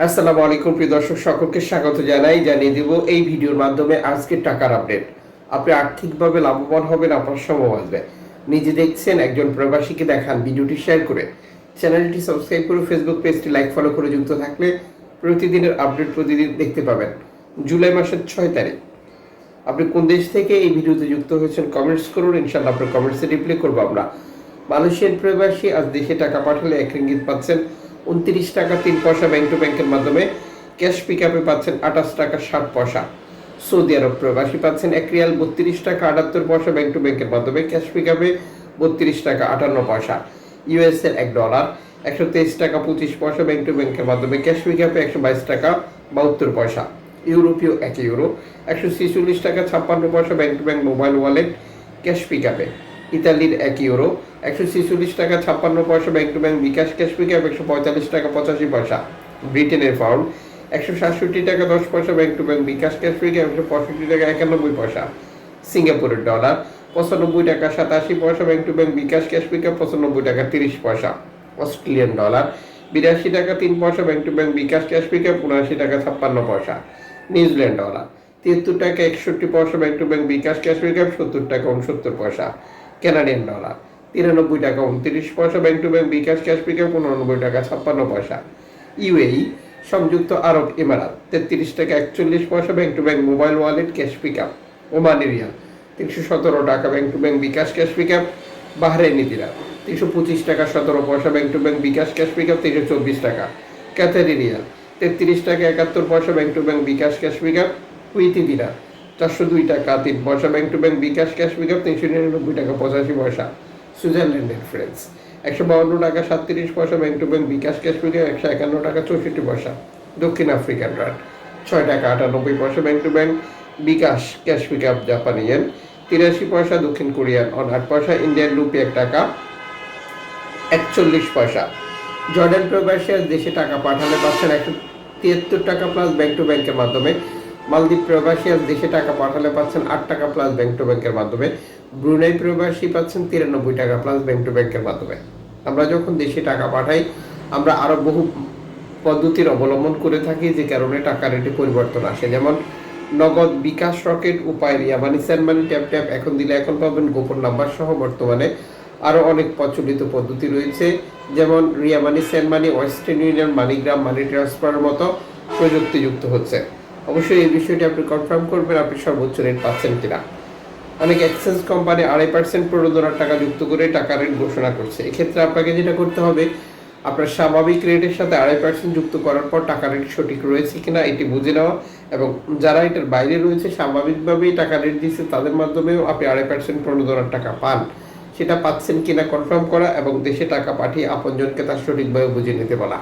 আসসালামু আলাইকুম, প্রিয় দর্শক, সকলকে স্বাগত জানাই, জানিয়ে দিব এই ভিডিওর মাধ্যমে আজকের টাকার আপডেট। আপনি আর্থিকভাবে লাভবান হবেন, আপনার সময় আসবে নিজে দেখছেন, একজন প্রবাসীকে দেখান ভিডিওটি শেয়ার করে। চ্যানেলটি সাবস্ক্রাইব করে ফেসবুক পেজটি লাইক, ফলো করে যুক্ত থাকলে প্রতিদিনের আপডেট প্রতিদিন দেখতে পাবেন। জুলাই মাসের ছয় তারিখ। আপনি কোন দেশ থেকে এই ভিডিওতে যুক্ত হয়েছেন কমেন্টস করুন ইনশাল্লাহ আপনার কমেন্টসে রিপ্লাই করব আমরা। মালয়েশিয়ান প্রবাসী আজ দেশে টাকা পাঠালে এক রিঙ্গিত পাচ্ছেন উনত্রিশ টাকা, তিন পয়সা ব্যাংক টু ব্যাংকের মাধ্যমে ক্যাশ পিক আপে পাচ্ছেন আঠাশ টাকা, ষাট পয়সা। সৌদি আরব প্রবাসী পাচ্ছেন এক রিয়াল বত্রিশ টাকা, আটাত্তর পয়সা ব্যাংক টু ব্যাংকের মাধ্যমে ক্যাশ পিক আপে বত্রিশ টাকা, আটান্ন পয়সা। ইউএস এর এক ডলার একশো তেইশ টাকা, পঁচিশ পয়সা ব্যাংক টু ব্যাংকের মাধ্যমে ক্যাশ পিক আপে একশো বাইশ টাকা, বাহাত্তর পয়সা। ইউরোপীয় এক ইউরো, একশো ছেচল্লিশ টাকা, ছাপ্পান্ন পয়সা bank to bank mobile wallet cash pick আপে ইতালির এক ইউরো, একশো ছেচল্লিশ টাকা ছাপ্পান্ন পয়সা bank to bank bKash cash pick একশো পঁয়তাল্লিশ টাকা পঁচাশি পয়সা। ব্রিটেনের পাউন্ড, একশো সাতষট্টি টাকা দশ পয়সা bank to bank bKash cash একশো পঁয়ষট্টি টাকা একানব্বই পয়সা। সিঙ্গাপুরের ডলার, পঁচানব্বই টাকা সাতাশি পয়সা bank to bank bKash cash পঁচানব্বই টাকা তিরিশ পয়সা। অস্ট্রেলিয়ান ডলার, বিরাশি টাকা তিন পয়সা bank to bank bKash cash উনআশি টাকা ছাপ্পান্ন পয়সা। নিউজিল্যান্ড ডলার তিয়াত্তর টাকা একষট্টি পয়সা bank to bank bKash cash সত্তর টাকা উনসত্তর পয়সা। কানাডিয়ান ডলার তিরানব্বই টাকা উনত্রিশ পয়সা bank to bank bKash cash pick up উননব্বই টাকা, ছাপ্পান্ন পয়সা। ইউএই সংযুক্ত আরব ইমারাত তেত্রিশ টাকা একচল্লিশ পয়সা bank to bank mobile wallet cash pick up Omani rial তিনশো সতেরো টাকা bank to bank bKash cash pick up Bahraini dirham তিনশো পঁচিশ টাকা, সতেরো পয়সা bank to bank bKash cash pick up তিনশো চব্বিশ টাকা। ক্যাথারি রিয়াল তেত্রিশ টাকা একাত্তর পয়সা bank to bank bKash cash pick up Kuwaiti dirham চারশো দুই টাকা, তিন পয়সা bank to bank bKash cash pick তিনশো নিরানব্বই টাকা, পঁচাশি পয়সা সুইজারল্যান্ডের ফ্রেন্স একশো বাউন্ন টাকা, সাতত্রিশ পয়সা bank to bank bKash cash pick একশো একান্ন টাকা, চৌষট্টি পয়সা দক্ষিণ আফ্রিকান রান ছয় টাকা, আটানব্বই পয়সা bank to bank bKash cash pick up জাপানি ইয়েন তিরাশি পয়সা দক্ষিণ কোরিয়ান অন আট পয়সা ইন্ডিয়ান রুপি এক টাকা, একচল্লিশ পয়সা। জর্ডান প্রবাসী দেশে টাকা পাঠালে পাচ্ছেন একশো তিয়াত্তর টাকা প্লাস ব্যাংক টু ব্যাংকের মাধ্যমে। মালদ্বীপ প্রবাসী আজ দেশে টাকা পাঠালে পাচ্ছেন আট টাকা প্লাস ব্যাংক টু ব্যাংকের মাধ্যমে। ব্রুনাই প্রবাসী পাচ্ছেন তিরানব্বই টাকা প্লাস ব্যাংক টু ব্যাংকের মাধ্যমে। আমরা যখন দেশে টাকা পাঠাই, আমরা আরও বহু পদ্ধতির অবলম্বন করে থাকি যে কারণে টাকা রেটে পরিবর্তন আসে। যেমন, নগদ বিকাশ রকেট উপায় ইয়ামানি স্যানমানি ট্যাপ ট্যাপ এখন দিলে এখন পাবেন গোপন নাম্বার সহ বর্তমানে আরও অনেক প্রচলিত পদ্ধতি রয়েছে। যেমন রিয়ামানি সেনমানি ওয়েস্টার্ন ইউনিয়ন মানিগ্রাম মানি ট্রান্সফারের মতো প্রযুক্তিযুক্ত হচ্ছে। অবশ্যই এই বিষয়টি আপনি কনফার্ম করবেন, আপনি সর্বোচ্চ রেট পাচ্ছেন কিনা। অনেক এক্সচেঞ্জ কোম্পানি আড়াই পার্সেন্ট প্রণোদনার টাকা যুক্ত করে টাকা রেট ঘোষণা করছে। এক্ষেত্রে আপনাকে যেটা করতে হবে, আপনার স্বাভাবিক রেটের সাথে আড়াই পার্সেন্ট যুক্ত করার পর টাকা রেট সঠিক রয়েছে কিনা এটি বুঝে নেওয়া এবং যারা এটার বাইরে রয়েছে, স্বাভাবিকভাবেই টাকা রেট দিচ্ছে, তাদের মাধ্যমেও আপনি আড়াই পার্সেন্ট প্রণোদনার টাকা পান। সেটা পাচ্ছেন কিনা কনফার্ম করা এবং দেশে টাকা পাঠিয়ে আপনজনকে তার সঠিকভাবে বুঝে নিতে বলা।